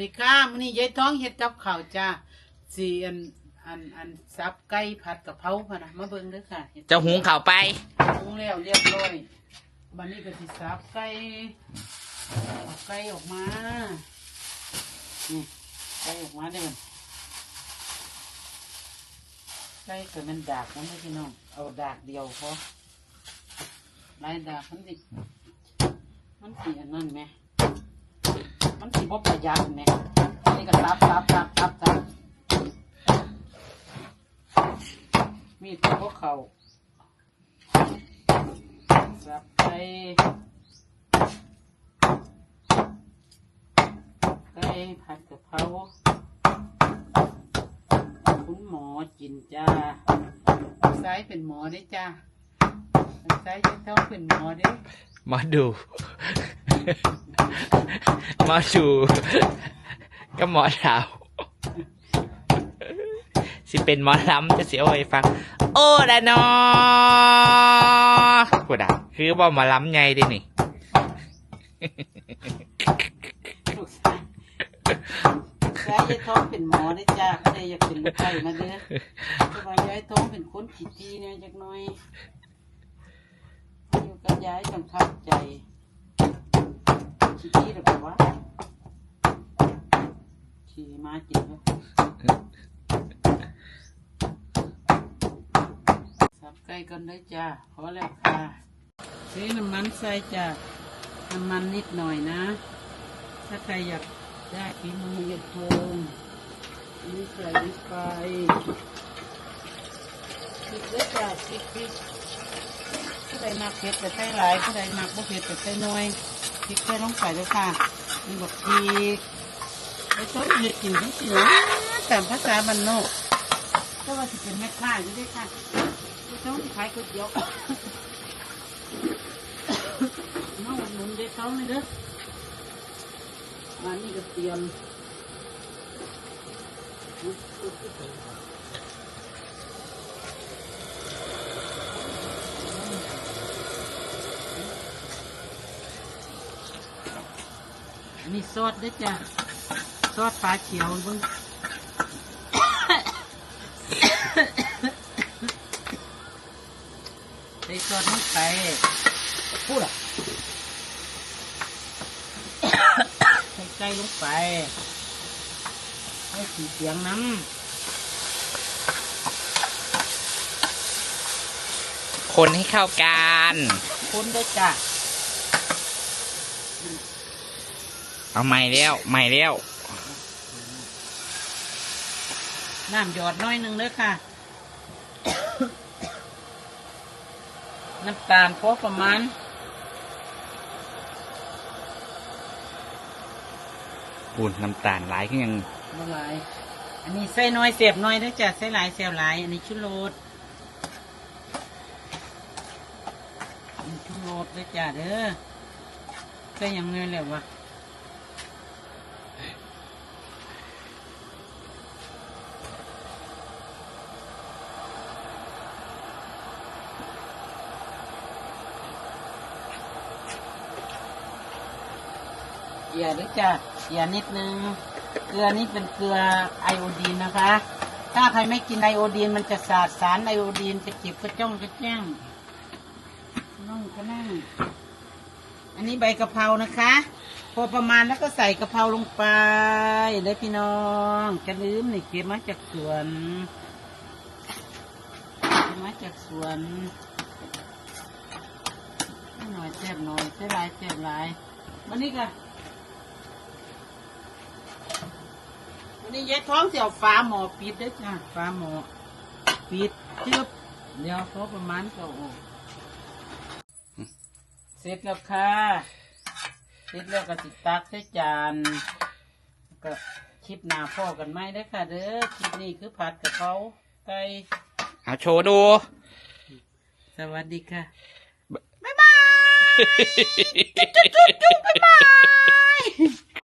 สวัสดีค่ะมื้อนี้ยายท้องเฮ็ดกับข้าวจ้าสีอันอันอันสับไก่ผัดกะเพราพะนะมาเบิ่งเด้อค่ะเฮ็ดจะหุงข้าวไป ปรุงแล้วเรียบร้อยบัดนี้ก็สิสับไก่เอาไก่ออกมานี่ไก่ออกมาได้อมันไก่ก็มันดากมันไม่พี่น้องเอาดากเดียวพอหลายดากมันสิมันสิอันนั้นไหม มันสีบ่ประหยัดแหม่นี่ก็ซับซับซับซับซับมีตัวพวกเขาซับไปไก่ผัดกะเพราคุณหมอจินจ้าซ้ายเป็นหมอได้จ้าซ้ายจะเท่าเป็นหมอได้มาดู มาดูก็หมอดาวสิเป็นหมอลำจะเสียไว้ฟัง โอ้ดานอกูด่าคือว่าหมอลำไงดินี่ย้ายยายท้องเป็นหมอได้จ้าใครอยากเป็นลูกไก่มาเด้อสบายยายท้องเป็นคนขี้ทีเนี่ยจักน่อยอยู่กับยายต้องทับใจ ขี้ทีหรือเปล่าขี่มาจิบสับไก่ก่อนเลยจ้าพอแล้วค่ะซื้อน้ำมันใส่จ้าน้ำมันนิดหน่อยนะ ถ้าใครอยากได้ฝีมือเย็ดโทงนนี้ใส่ลงไปพริกเล็กจ้ะพริกพริกผู้ใดมักเผ็ดแต่ใส่หลายผู้ใดมักบ่เผ็ดแต่ใส่น้อย ริกใส่ลงไปเลยค่ะมีบอกพริกไอ้ต้นเห็ดกินทั้งสิ้นนะตามภาษาบ้านนอกก็ว่าจะเป็นแม่ค้าอยู่ด้วยค่ะไอ้ต้นขายก๋วยเตี๋ยวน้องหนุนได้เขาเลยเด้อมานี่ก็เตรียม มีซอสด้วยจ้ะซอสปลาเขียวเบึงใส่ซอสลงไปพูดอะใส่ไก่ลงไปให้สีเสียงน้คนให้เข้ากันำคนด้วยจ้ะ เอาใหม่แล้วใหม่แล้วน้ำหยอดน้อยหนึ่งเลยค่ะ น้ำตาลพอประมาณปูนน้ำตาลหลายขึ้นยังเมื่อไรอันนี้ใส่น้อยเสียบน้อยนะจ๊ะใส่หลายเสียบหลาย อันนี้ชุโรสอันนี้ชุโรสด้วยจ้ะเด้อใส่หยังไงแล้ววะ เกลือด้วยจ้ะเกลือนิดนึง เกลือนี่เป็นเกลือไอโอดีนนะคะ ถ้าใครไม่กินไอโอดีนมันจะสาดสารไอโอดีนจะเก็บกระจ้องกระแจ้งน้องก็นั่ง อันนี้ใบกะเพรานะคะ พอประมาณแล้วก็ใส่กะเพราลงไปเลยพี่น้องจะลืมนี่เก็บมาจากสวนเก็บมาจากสวนหน่อยแซ่บหน่อยแซ่บหลายแซ่บหลายวันนี้ก็ นนี้ยายท้องเสียวฟ้าหมอปิดเด้วยจ้ะฟ้าหมอปิดจึบเดี๋ยวพอประมาณก็ออกเสร็จแล้วค่ะ เสร็จแล้วก็ติดตักใส่จานก็คลิปหน้าพ่อกันไหมได้อค่ะ เด้อคลิปนี้คือผัดกะเพราไก่เอาโชว์ดู สวัสดีค่ะ